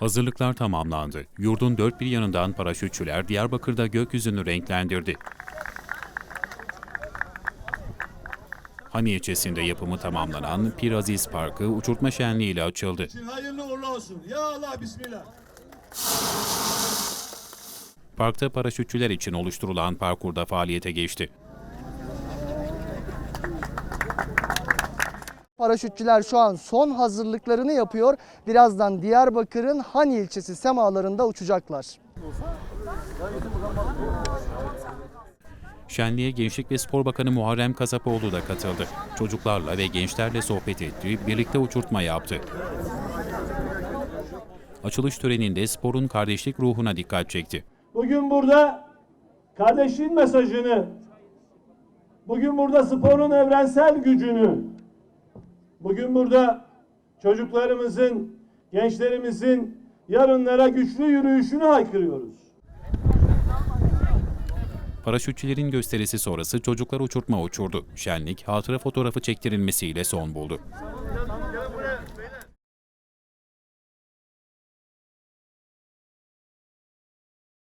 Hazırlıklar tamamlandı. Yurdun dört bir yanından paraşütçüler Diyarbakır'da gökyüzünü renklendirdi. Hani ilçesinde yapımı tamamlanan Pir Aziz Parkı uçurtma şenliği ile açıldı. Hayırlı uğurlu olsun. Ya Allah bismillah. Parkta paraşütçüler için oluşturulan parkurda faaliyete geçti. Paraşütçüler şu an son hazırlıklarını yapıyor. Birazdan Diyarbakır'ın Hani ilçesi semalarında uçacaklar. Şenliğe Gençlik ve Spor Bakanı Muharrem Kasapoğlu da katıldı. Çocuklarla ve gençlerle sohbet etti, birlikte uçurtma yaptı. Açılış töreninde sporun kardeşlik ruhuna dikkat çekti. Bugün burada kardeşliğin mesajını, bugün burada sporun evrensel gücünü, bugün burada çocuklarımızın, gençlerimizin yarınlara güçlü yürüyüşünü haykırıyoruz. Paraşütçülerin gösterisi sonrası çocuklar uçurtma uçurdu. Şenlik hatıra fotoğrafı çektirilmesiyle son buldu.